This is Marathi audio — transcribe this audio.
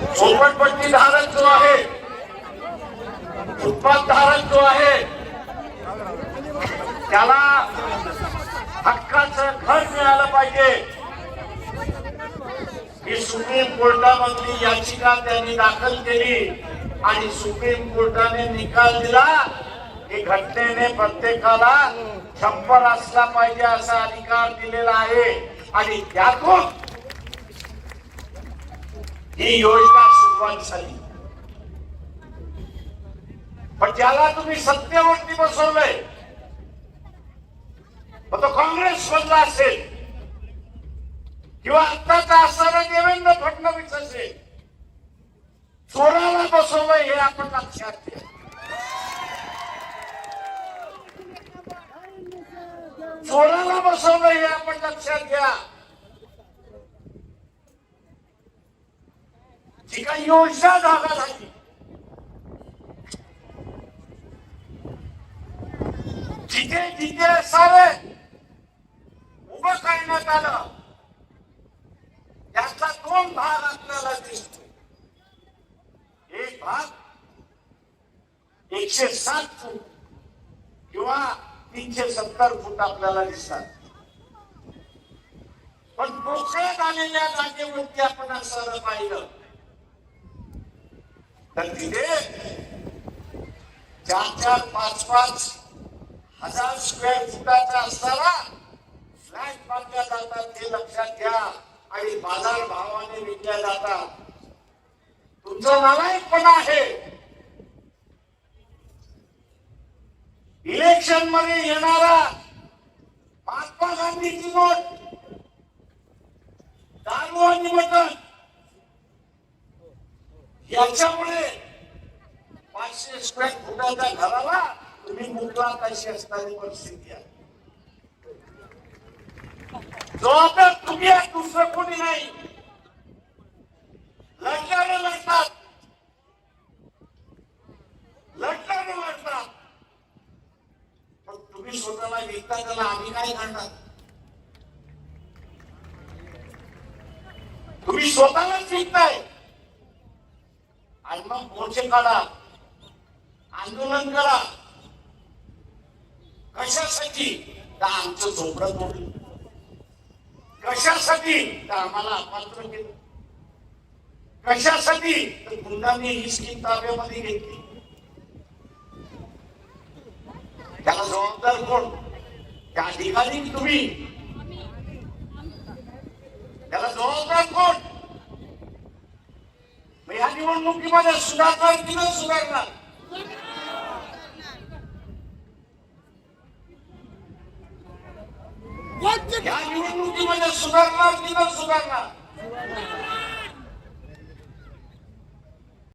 झोपडपट्टी धारक जो आहे. उत्पाद धारक जो आहे. त्याला हक्काचं घर मिळालं पाहिजे. ही सुप्रीम कोर्टामधली याचिका त्यांनी दाखल केली आणि सुप्रीम कोर्टाने निकाल दिला की घटनेने प्रत्येकाला छप्पर असला पाहिजे असा अधिकार दिलेला आहे. आणि त्यातून ही योजना सुरुवात झाली. पण ज्याला तुम्ही सत्तेवरती बसवलंय मग तो काँग्रेस मधला असेल किंवा आत्ताचा असणारा देवेंद्र फडणवीस असेल चोराला बसवलंय हे आपण लक्षात घ्या. चोराला बसवलंय हे आपण लक्षात घ्या. जी काही योजना जागा झाली जिथे जिथे असावे उभं करण्यात आलं याचा दोन भाग आपल्याला दिसतो एक भाग एकशे सात फूट किंवा तीनशे सत्तर फूट आपल्याला दिसतात पण मोकळ्यात आलेल्या जागेवरती आपण असं पाहिलं तर तिथे चार चार पाच पाच हजार स्क्वेअर फुटाचा असताना फ्लॅट बांधल्या जातात हे लक्षात घ्या आणि बाजार भावाने विकल्या जातात. तुमचं नालायकपणा आहे. इलेक्शनमध्ये येणारा महात्मा गांधीची नोट. दारू आणि मटण याच्यामुळे पाचशे स्क्वेअर फुटाच्या घराला तुम्ही मुकला कशी असणारी परिस्थिती आहे. जबाबदार तुम्ही आहे, दुसरं कोणी नाही. लढणारे लढतात. लढणारे लढतात. पण तुम्ही स्वतःला विकता त्याला आम्ही काय करणार तुम्ही स्वतःलाच विकताय आणि मग मोर्चे काढा. आंदोलन करा. कशासाठी? तर आमचं झोपडं तोडलं. कशासाठी? तर आम्हाला अपात्र केलं. कशासाठी? तर गुंडांनी ही स्कीम ताब्यामध्ये घेतली. त्याला जबाबदार कोण? त्या अधिकारी तुम्ही. त्याला जबाबदार कोण? menurutmu gimana? Sudah kau gimana? Sudah enggak? Ya, ini menurutmu gimana? Sudah kau gimana? Sudah?